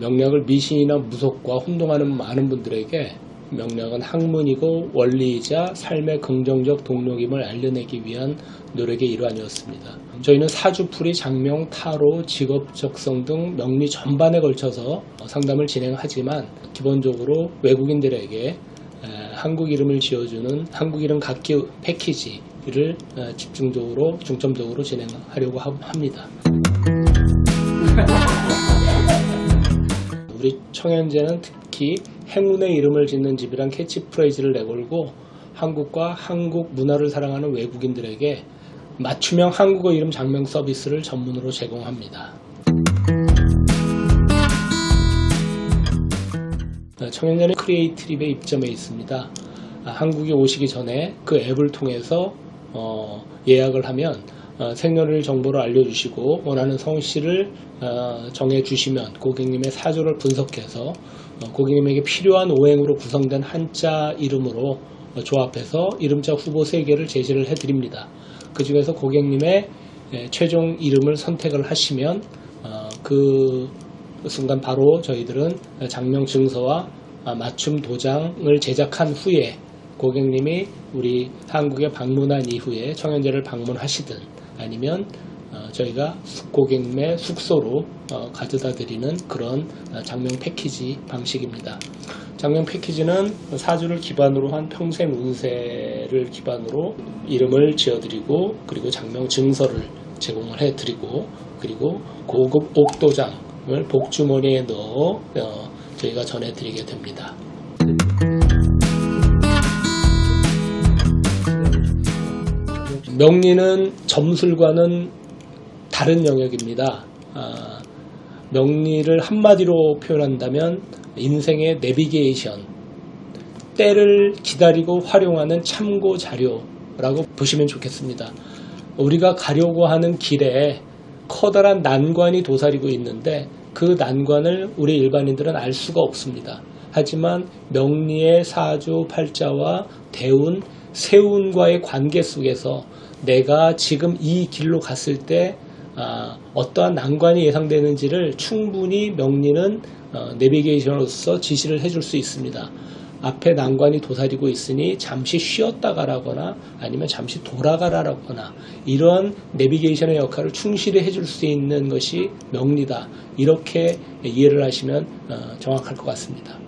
명략을 미신이나 무속과 혼동하는 많은 분들에게 명략은 학문이고 원리이자 삶의 긍정적 동력임을 알려내기 위한 노력의 일환이었습니다. 저희는 사주풀이, 장명, 타로, 직업 적성 등 명리 전반에 걸쳐서 상담을 진행하지만 기본적으로 외국인들에게 에, 한국 이름을 지어주는 한국 이름 갖기 패키지를 에, 집중적으로 중점적으로 진행하려고 하- 합니다. 우리 청현제는 특히 행운의 이름을 짓는 집이란 캐치프레이즈를 내걸고 한국과 한국 문화를 사랑하는 외국인들에게 맞춤형 한국어 이름 장명 서비스를 전문으로 제공합니다. 어, 청년전의 크리에이트립에 입점해 있습니다. 아, 한국에 오시기 전에 그 앱을 통해서 어, 예약을 하면 어, 생년월 정보를 알려주시고 원하는 성씨를 어, 정해주시면 고객님의 사주를 분석해서 어, 고객님에게 필요한 오행으로 구성된 한자 이름으로 어, 조합해서 이름자 후보 3개를 제시를 해드립니다. 그 중에서 고객님의 예, 최종 이름을 선택을 하시면 어, 그 순간 바로 저희들은 장명 증서와 아, 맞춤 도장을 제작한 후에 고객님이 우리 한국에 방문한 이후에 청연제를 방문하시든 아니면 어, 저희가 숙- 고객님의 숙소로 어, 가져다 드리는 그런 어, 장명 패키지 방식입니다. 장명 패키지는 사주를 기반으로 한 평생 운세를 기반으로 이름을 지어드리고 그리고 장명 증서를 제공을 해드리고 그리고 고급 옥도장을 복주머니에 넣어 어, 저희가 전해드리게 됩니다. 명리는 점술과는 다른 영역입니다. 아, 명리를 한마디로 표현한다면 인생의 내비게이션, 때를 기다리고 활용하는 참고 자료라고 보시면 좋겠습니다. 우리가 가려고 하는 길에 커다란 난관이 도사리고 있는데 그 난관을 우리 일반인들은 알 수가 없습니다. 하지만 명리의 사주 팔자와 대운, 세운과의 관계 속에서 내가 지금 이 길로 갔을 때 아, 어떠한 난관이 예상되는지를 충분히 명리는 어, 내비게이션으로서 지시를 해줄 수 있습니다. 앞에 난관이 도사리고 있으니 잠시 쉬었다 가라거나 아니면 잠시 돌아가라거나 이런 내비게이션의 역할을 충실히 해줄 수 있는 것이 명리다. 이렇게 이해를 하시면 어, 정확할 것 같습니다.